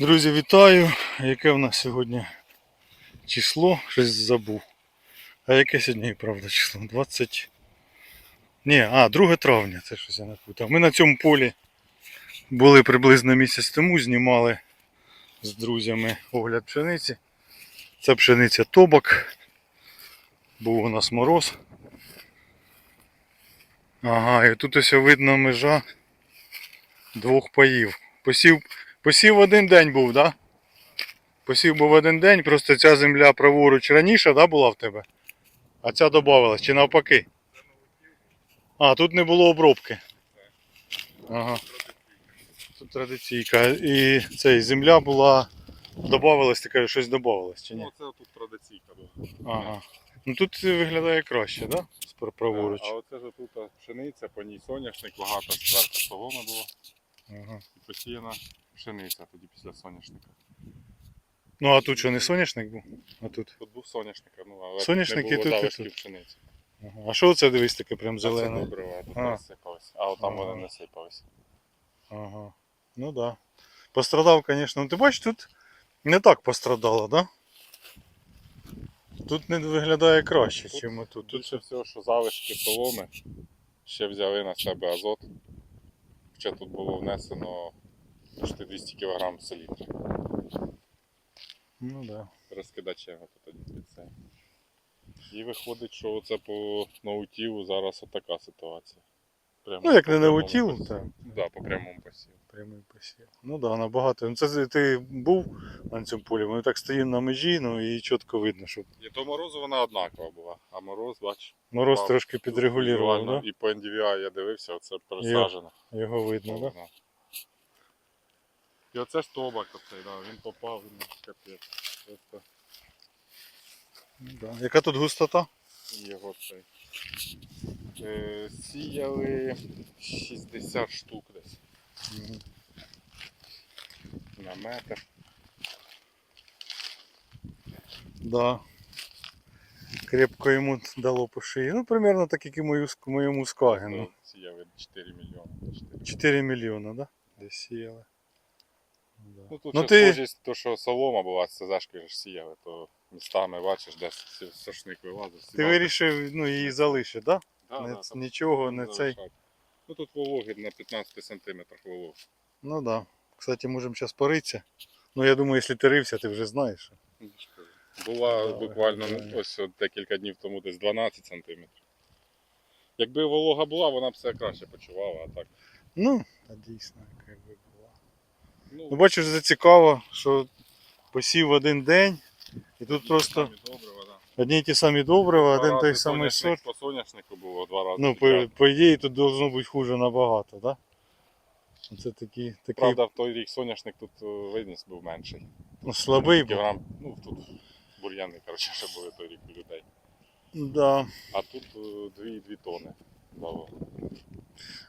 Друзі, вітаю! Яке в нас сьогодні число? Щось забув. А яке сьогодні, правда, число? 20. Ні, а, 2 травня, це щось я напутав. Ми на цьому полі були приблизно місяць тому, знімали з друзями огляд пшениці. Це пшениця тобок. Був у нас мороз. Ага, і тут ось видно межа двох паїв. Посів Посів один день був, да? Посів був один день, просто ця земля праворуч раніше да, була в тебе? А ця додавалась, чи навпаки? А, тут не було обробки. Ага. Тут традиційка. І цей земля була. Додавалась, ти кажеш, щось додавалось, чи ні? Ну, це тут традиційка була. Ага. Ну тут виглядає краще, да? Пр- праворуч. А оце ж тут пшениця, по ній соняшник, багато зверху соломи було. Ага. І посіяна пшениця тоді після соняшника. Ну а тут що, не соняшник був? А тут. Тут був соняшник, ну, але Соняшник і не було тут, і залишків тут. пшениці. Ага. А що це дивись таке прям Це зелене? добре, а тут А. не сипалось. А отам Ага. вони не сипались. Ага. Ну да. Пострадав, звісно. Ну ти бачиш, тут не так пострадало, да? Тут не виглядає краще, Тут ніж тут. Тут Більше всього, що залишки соломи ще взяли на себе азот. Ще тут було внесено почти 200 кг селітри. Ну да. розкидачем його тоді під це. І виходить, що це по наутілу зараз отака ситуація. Прямо Ну як не наутіл, так. Да, по прямому посіву. Прямий посів. Ну да, набагато. Ну, це ти був на цьому полі, ми так стоїмо на межі, ну і чітко видно, що І то морозу вона однакова була, а мороз, бач, мороз трошки підрегулював, да? і по NDVI я дивився, оце пересаджено. Його видно, да? Повно. І оце ж тобак оцей, да, він попав, він капець. Просто Ну, да. Яка тут густота? його цей. Е, сіяли 60 штук десь. На метр. Да. Крепко йому дало по шиї. Ну, примерно так, як і мою, моєму скагену. Сіяли 4 мільйони. 4. 4 мільйони, да? Десь сіяли. Да. Ну тут Ну, ну, ти- схожість, то що солома була, з ЦЗшки ж сіяли, то містами бачиш, де сошник вилазив. Ти вирішив ну, її залишити, да? да, не, да, нічого, не цей. Ну тут вологи на 15 сантиметрах волог. Ну да. Кстати, можемо зараз поритися. Ну я думаю, якщо ти рився, ти вже знаєш. Була Да, буквально да. ось от декілька днів тому десь 12 сантиметрів. Якби волога була, вона б все краще почувала, а так. Ну, та дійсно, як би було. Ну Ну, бачиш, це цікаво, що посів один день, і тут просто да. Одні й ті самі добрива, один той самий сорт. По соняшнику було два рази. Ну, по, по ідеї тут должно бути хуже набагато, так? Да? Це такий, такий Правда, в той рік соняшник тут е, виніс був менший. ну, слабий був. Ну тут бур'яни, коротше, ще були той рік у людей. Да. А тут 2,2 тони дало.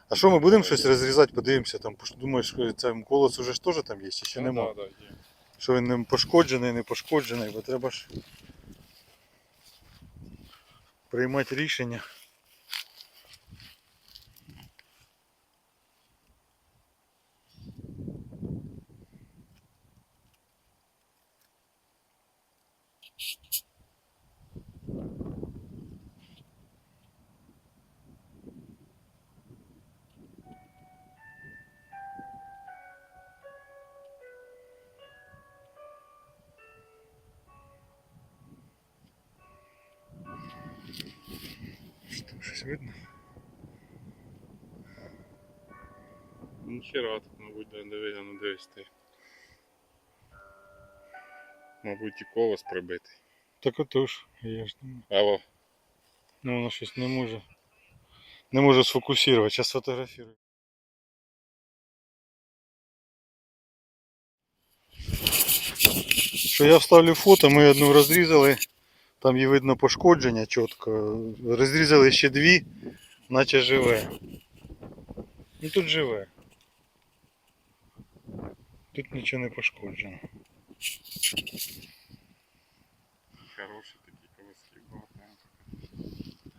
А що ми будемо щось розрізати, подивимося, там думаєш, це колос уже ж теж там є, чи ще Ну, нема? да, да, є. Що він не пошкоджений, не пошкоджений, бо треба ж приймати рішення. Що там щось видно? Ну, хера тут, мабуть, да, диви, а ну дивись ти. Мабуть, і колос прибитий. Так отож, я ж думаю. Алло. Ну воно щось не може. Не може сфокусувати. Зараз фотографірую. Що я вставлю фото, ми одну розрізали, Там її видно пошкодження чітко. Розрізали ще дві, наче живе. Ну тут живе. Тут нічого не пошкоджено. Хороший такий колоски.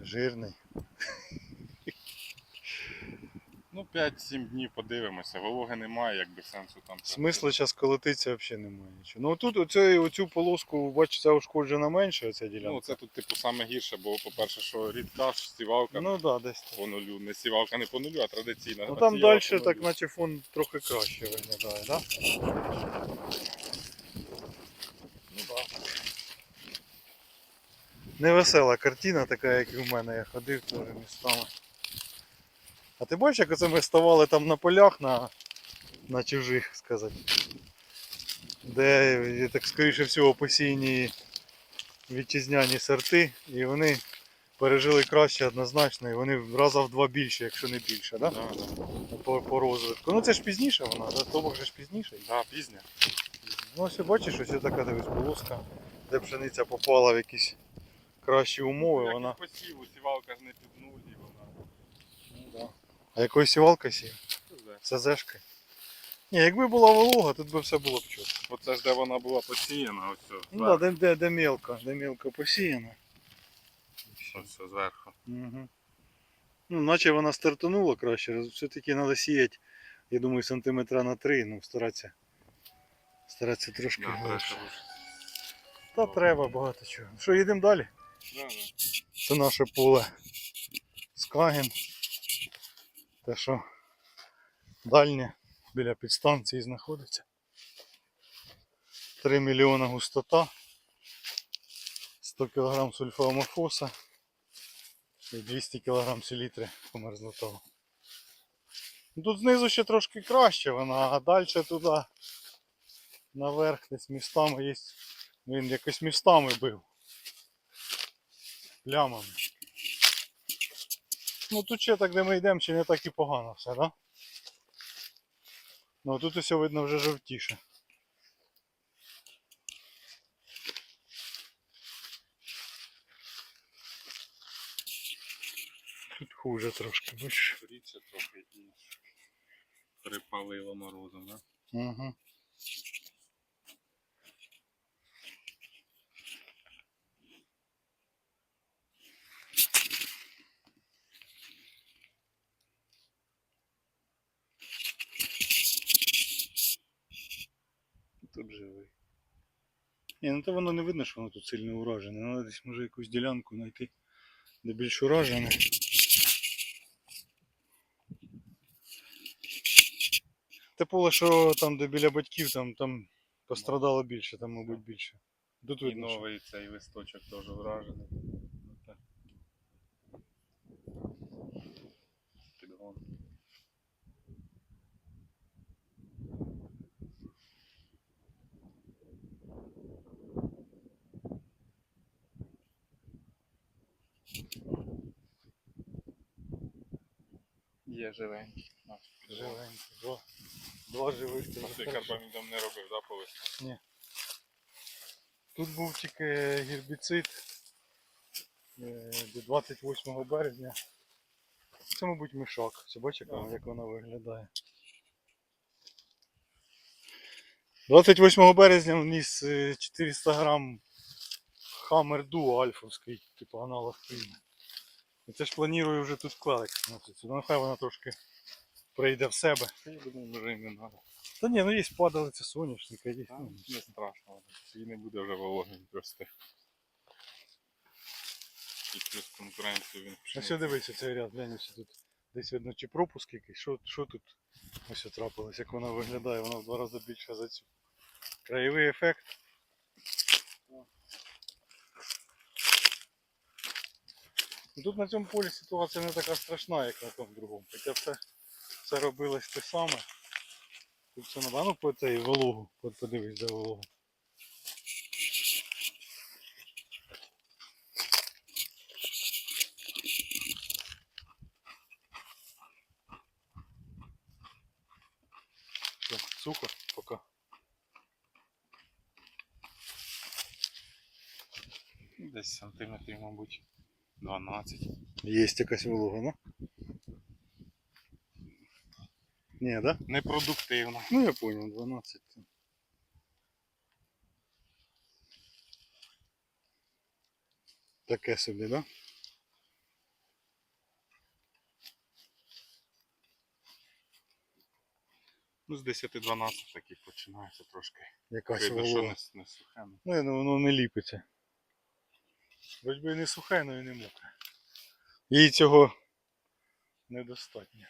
Жирний. Ну, 5-7 днів подивимося. Вологи немає, якби сенсу там. Смислу зараз колотиться взагалі немає нічого. Ну тут оцю, оцю полоску, бачите, ушкоджена менше, оця ділянка. Ну, це тут, типу, саме гірше, бо, по-перше, що рідка сівалка Ну да, десь так. по нулю. Не сівалка не по нулю, а традиційна. Ну там далі так наче фон трохи краще виглядає, так? Ну, да. Невесела картина така, як і в мене. Я ходив теж містами. А ти бачиш, як оце ми ставали там на полях на, на чужих, сказати. Де, так скоріше всього, посіяні вітчизняні сорти, і вони пережили краще однозначно, і вони в раза в два більше, якщо не більше, да? Да, да. По, по розвитку. Ну це ж пізніше вона, да? Тобок же ж пізніше. Да, пізня. Ну ось бачиш, ось така дивись полоска, де пшениця попала в якісь кращі умови, Як вона. посіву, сівалка ж не під. А якою сівалка сів? СЗшки. Ні, якби була волога, тут би все було б чітко. Оце ж де вона була посіяна, ось все. Ну так, де, де, де мелко, де мелко посіяно. Ось все зверху. Угу. Ну, наче вона стартанула краще, все-таки треба сіяти, я думаю, сантиметра на три, ну старатися. Старатися трошки Да, глибше. Та треба багато чого. Що, їдемо далі? Да, да. Це наше поле Скаген. Те, що дальнє біля підстанції знаходиться. 3 мільйона густота, 100 кг сульфоамофоса і 200 кг селітри померзнутого. Ну, Тут знизу ще трошки краще вона, а далі туди наверх десь містами є. Він якось містами бив плямами. Ну тут ще так, де ми йдемо, ще не так і погано все, да? Ну тут усе видно вже жовтіше. Тут хуже трошки, бачиш. Трохи і припалило морозом, да? Угу. Тут живий. Ні, ну то воно не видно, що воно тут сильно уражене. Треба десь може якусь ділянку знайти, де більш уражене. Те поле, що там, де біля батьків, там, там пострадало більше, там, мабуть, більше. Тут І видно, що. новий цей листочок теж вражений. Ну, так. Підгон. Є живенький. Живенький. Два, два живих. А ти карбамідом не робив, да, по листу? Тут був тільки гербіцид е, до 28 березня. Це, мабуть, мішок. Це бачиш, як Да. як вона виглядає. 28 березня вніс е, 400 грам Hammer Duo альфовський, типу аналог фільму. І це ж планую вже тут вкладик. Ну, нехай вона трошки прийде в себе. Я думаю, може і не треба. Та ні, ну є падалиця соняшника, є. Ну, Не страшно, їй не буде вже вологим просто. І плюс конкуренцію він Ось сюди дивися цей ряд, глянь, ось тут десь видно чи пропуск якийсь, що, що тут ось трапилось, як вона виглядає, вона в два рази більша за цю. Краєвий ефект. Ну, Тут на цьому полі ситуація не така страшна, як на тому другому. Хоча все, все робилось те саме. Тут все. Ну по цей вологу, подивись, де вологу. Сухо, пока. Десь сантиметрів, мабуть, 12. Є якась волога, ну? Ні, да? Непродуктивно. Ну я понял, 12. Таке собі, да? Ну, з 10-12 такі починається трошки. Якась Видно, що волога. не, не сухе. ну. Ну, ну, воно не ліпиться. Хоч би і не сухе, але і не мокре. Їй цього недостатньо.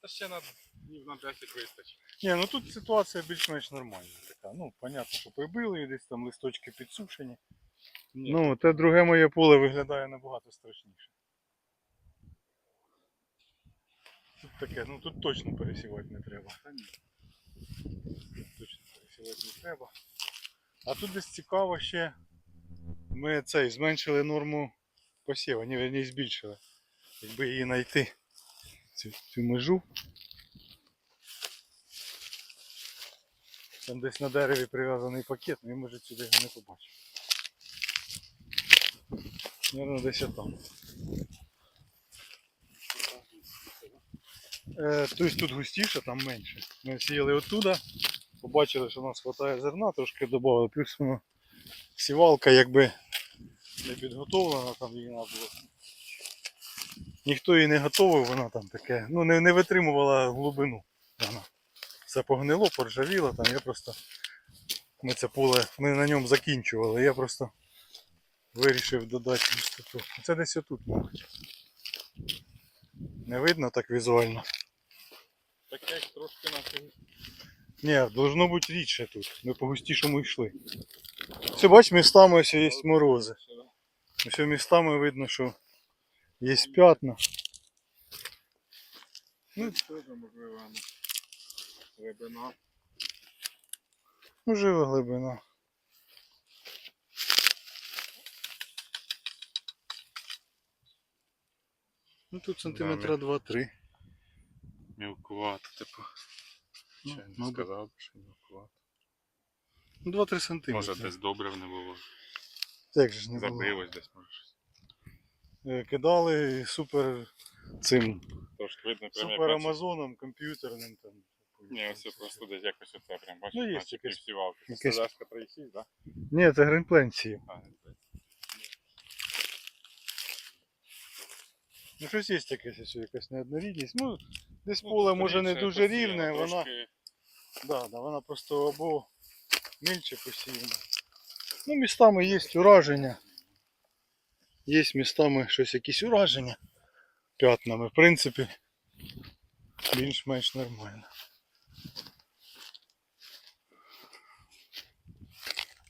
Та ще на днів на 10 вистачить. Ні, ну тут ситуація більш-менш нормальна така. Ну, понятно, що прибили, і десь там листочки підсушені. Ні. Ну, те друге моє поле виглядає набагато страшніше. Тут таке, ну тут точно пересівати не треба. Тут Точно пересівати не треба. А тут десь цікаво ще. Ми цей зменшили норму посіву, ні, верні збільшили. Якби її знайти цю, цю межу. Там десь на дереві прив'язаний пакет, ну, і може сюди його не побачив. Наверно, десь там. Е, тобто тут густіше, там менше. Ми сіяли оттуда, побачили, що у нас вистачає зерна, трошки додали, плюс воно сівалка якби не підготовлена, там її треба було. Ніхто її не готовив, вона там таке, ну не, не витримувала глибину. Вона. Все погнило, поржавіло, там я просто. Ми це поле, ми на ньому закінчували, я просто вирішив додати густоту. Це десь отут, мабуть. Не видно так візуально. Таке трошки наче. Ні, должно бути рідше тут. Ми по густішому йшли. Все, бач, містами ось є морози. Ось містами видно, що є п'ятна. Ну, теж можливо. ну, Глибина. Ну, жива глибина. Ну тут сантиметра 2-3. Мілкувато, типу. Ну, Ще не мабуть. сказав, що мілкувато. Ну 2-3 сантиметри. Може десь добрив не було. Як же ж не було? Забилось десь, може щось. Е, Кидали супер цим Трошки видно, прям як супер амазоном, комп'ютерним там. Ні, ось просто десь якось оце прям бачиш, Ну, є наче якесь- півсівалки. якесь- Стежка 3,6, так? Ні, це гринпленсії. А, Ну щось є таке, що якась неоднорідність. Ну, десь ну, поле може не дуже рівне, вона. трошки Да, да, вона просто або мільче посіяна. Ну, містами є ураження. Є містами щось якісь ураження п'ятнами. В принципі, більш-менш нормально.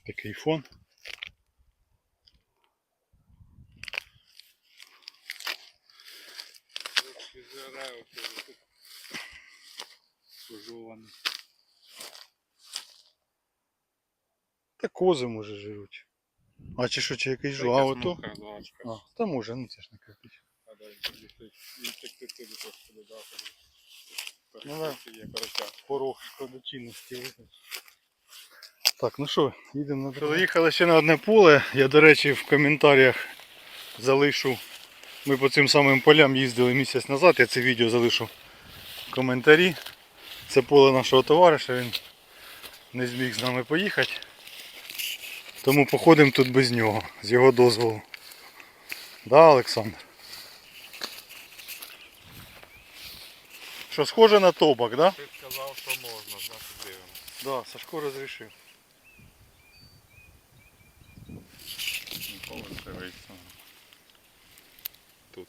Такий фон. трошки жире, оце тут пожований. Та кози може живуть. А чи що, чи якийсь жу, а ото. А, та може, ну це ж не додати. Ну, да. Трошки є перетяг. Так, ну що, їдемо на Заїхали ще на одне поле. Я, до речі, в коментарях залишу. Ми по цим самим полям їздили місяць назад, я це відео залишу в коментарі. Це поле нашого товариша, він не зміг з нами поїхати. Тому походимо тут без нього, з його дозволу. Да, Олександр? Що схоже на тобак, да? Ти сказав, що можна, значить дивимося. Да, Сашко розрішив. Ніколи не дивиться. Тут.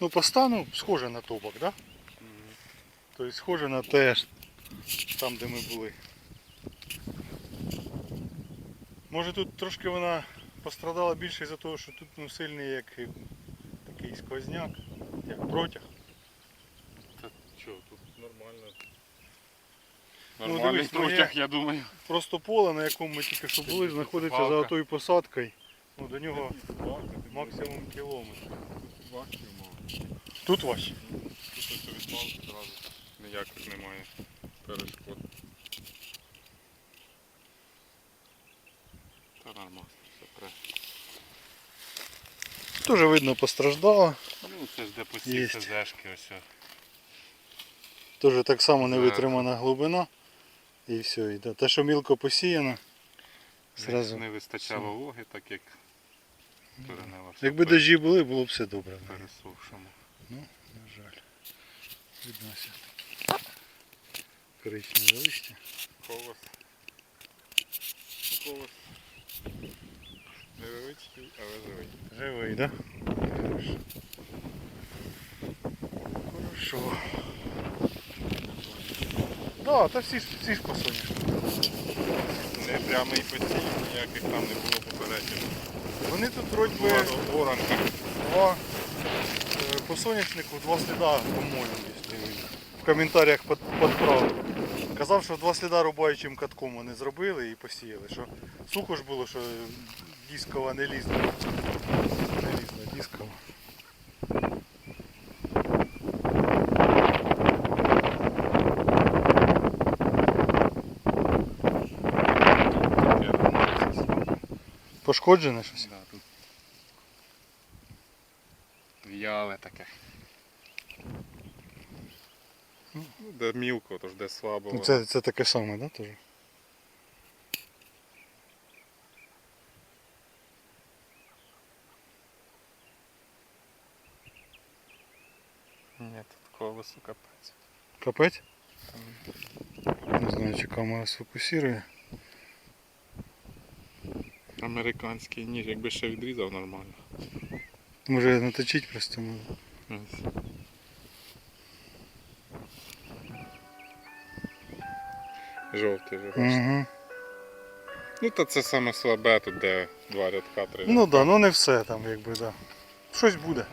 Ну, по стану схоже на тобак, да? Тобто схоже на те, там де ми були. Може тут трошки вона пострадала більше із-за того, що тут ну, сильний як такий сквозняк, як протяг. Та що, тут нормально. Ну, дивись, протяг, я думаю. Просто поле, на якому ми тільки що були, знаходиться за Балка. отою посадкою. Ну, до нього максимум кілометр. Важче, мов. Тут важче. Тут ось від балки одразу ніяких немає перешкод. Та нормально, все. Теж видно постраждала. Ну це ж де посів ЦЗшки ось. Теж так само не витримана глибина. І все, йде. Те, що мілко посіяно, Не- зразу. Не вистачало вологи, так як перенела. все Якби дожді були, було б все добре. пересохшому. На жаль. Видно ось такі листя. Колос. Ну, Колос. Невеличкий, але живий. Живий, да? Хорошо. Да, та всі ж всі ж по соняшнику. Не прямий посів, ніяких там не було попереджень. Вони тут вроді би оранка. два е, по соняшнику два сліда, по-моєму, якщо в коментарях під, підправив. Казав, що два сліда рубаючим катком вони зробили і посіяли. Що сухо ж було, що дискова не лізла. Не лізла дискова. Пошкоджене щось? Да, тут. В'яле таке. Ну, де мілко, тож де слабо. Ну, Це, це таке саме, да, теж? Ні, колесо капець. Капець? Не знаю, чи камера сфокусує. Американський ніж, якби ще відрізав нормально. Може наточить просто. ну. Ось. Жовтий же. Угу. Ну то це саме слабе, тут де два рядка, три Ну так, да, ну не все там, якби, да. Щось буде.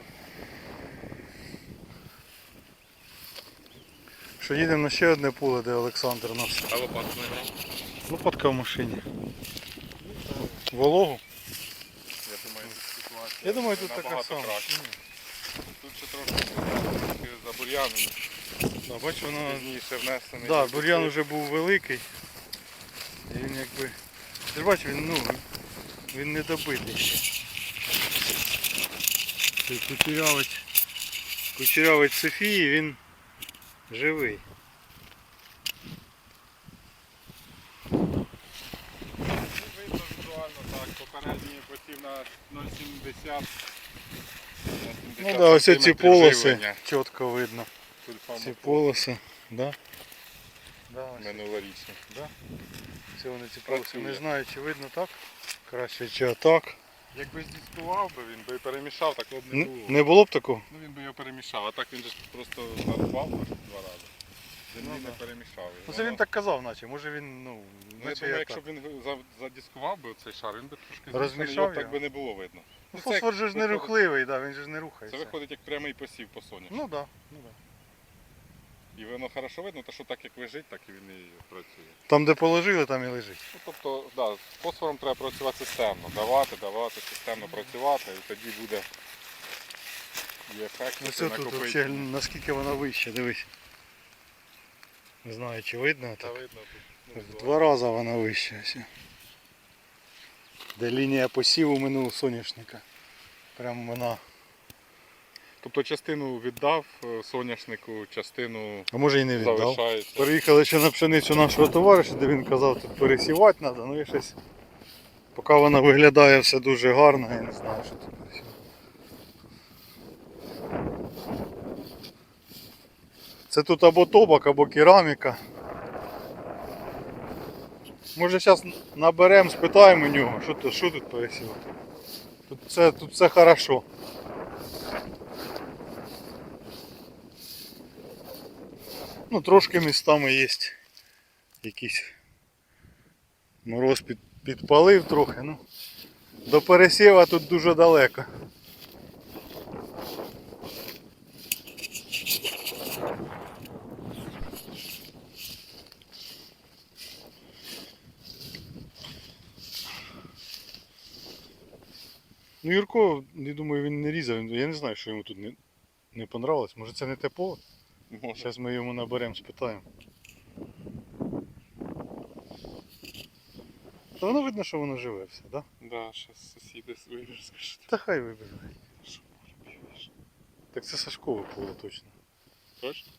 Що їдемо на ще одне поле, де Олександр нас А лопату не лопатка в машині. Вологу? Я думаю, тут ситуація. Я думаю, тут набагато така сама. краще. Тут ще трошки трошки забур'янено. Да, бач, воно. Пізніше внесений. Да, бур'ян вже був великий. І він якби. Ти ж бачиш, він, ну, він не добитий ще. Цей кучерявець, кучерявець Софії, він живий. Видно візуально так, попередній посів на 0,70. Ну так, да, ось ці полоси чітко видно. Ці полоси, да? Да, ось Минулорічні. ці вони ці Працює. полоси. Не знаю, чи видно так. Краще чи отак. Якби здискував би, він би перемішав, такого б не було. Не було б такого? Ну він би його перемішав, а так він же просто нарубав два рази. Він Ну, не да. перемішав. його. Ну це він так казав, наче. Може він, ну, Ну, я наче думаю, якщо б він за- задискував би цей шар, він би трошки Розмішав його так його? би не було видно. Ну, це як фосфор же ж не виходить- рухливий, да, він же ж не Це рухається. виходить як прямий посів по соняшнику. Ну так, да, ну да. І воно хорошо видно, то що так як лежить, так і він і працює. Там, де положили, там і лежить. Ну, тобто, да, з фосфором треба працювати системно. Давати, давати, системно працювати, і тоді буде і ефект, і тут взагалі наскільки вона вища, дивись. Не знаю, чи видно Та так. видно тут. ну, В два рази вона вища. ось. Де лінія посіву минулого соняшника. Прям вона. Тобто частину віддав е, соняшнику, частину А може і не віддав. залишається. Переїхали ще на пшеницю нашого товариша, де він казав, тут пересівати треба, ну і щось. Поки вона виглядає все дуже гарно, я не знаю, що тут пересівати. Це тут або тобак, або кераміка. Може зараз наберемо, спитаємо у нього, що тут, що тут пересівати. Тут все, тут все хорошо. Ну, трошки містами є якийсь мороз під, підпалив трохи, ну. До пересіва тут дуже далеко. Ну, Юрко, я думаю, він не різав. Я не знаю, що йому тут не, не понравилось. Може це не те? Зараз ми йому наберемо, спитаємо. Та воно видно, що воно живе все, так? Да? Да, зараз сусіди свої розкажуть. Та хай вибігає. Що півеш? Так це Сашкове поле точно. Точно?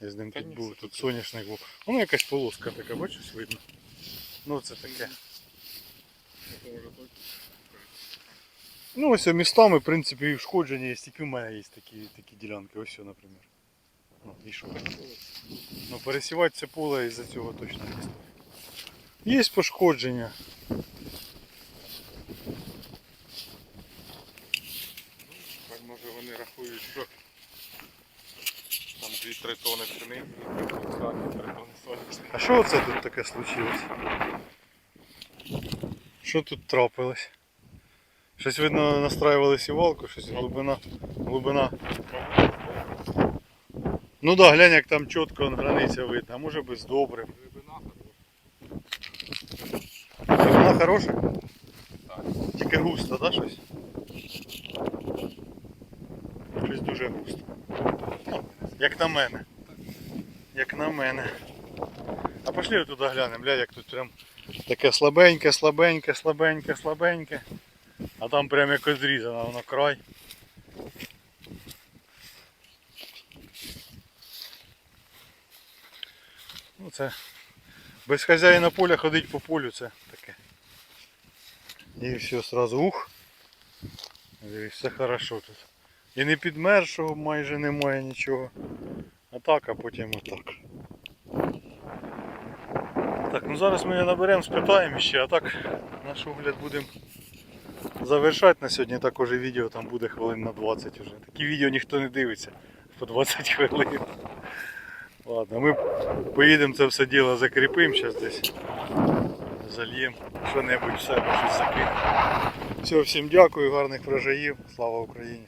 Я з ним Та тут ні, був, це тут соняшник був. Воно якась полоска така, бачиш, видно. Ну це таке. Це може точно. Ну, ось містами, в принципі, і ушкодження є, тільки в мене є такі, такі ділянки, ось, що, наприклад. Ну, і що? Ну, пересівати це поле із-за цього точно не стоїть. Є пошкодження. Так, може вони рахують, що там 2-3 тони пшениці, 3 тони солі. А що це тут таке случилось? Що тут трапилось? Щось видно настраювали сівалку, щось глибина. глибина. Ну да, глянь, як там чітко границя видно, а може без добрив. Глибина хороша? Так. Тільки густо, да, щось? Щось дуже густо. Ну, як на мене. Як на мене. А пошли туди глянемо, бля, як тут прям таке слабеньке, слабеньке, слабеньке, слабеньке. А там прям якось зрізано, воно край. Ну це без хазяїна поля ходить по полю, це таке. І все сразу ух. Дивись, все хорошо тут. І не підмершого майже немає нічого. А так, а потім отак. Так, ну зараз ми його наберемо, спитаємо ще, а так наш огляд будемо завершати на сьогодні. Також відео там буде хвилин на 20 вже. Такі відео ніхто не дивиться по 20 хвилин. Ладно, ми поїдемо це все діло закріпимо зараз десь. Зальємо що-небудь все щось закинемо. Все, всім дякую, гарних врожаїв. Слава Україні!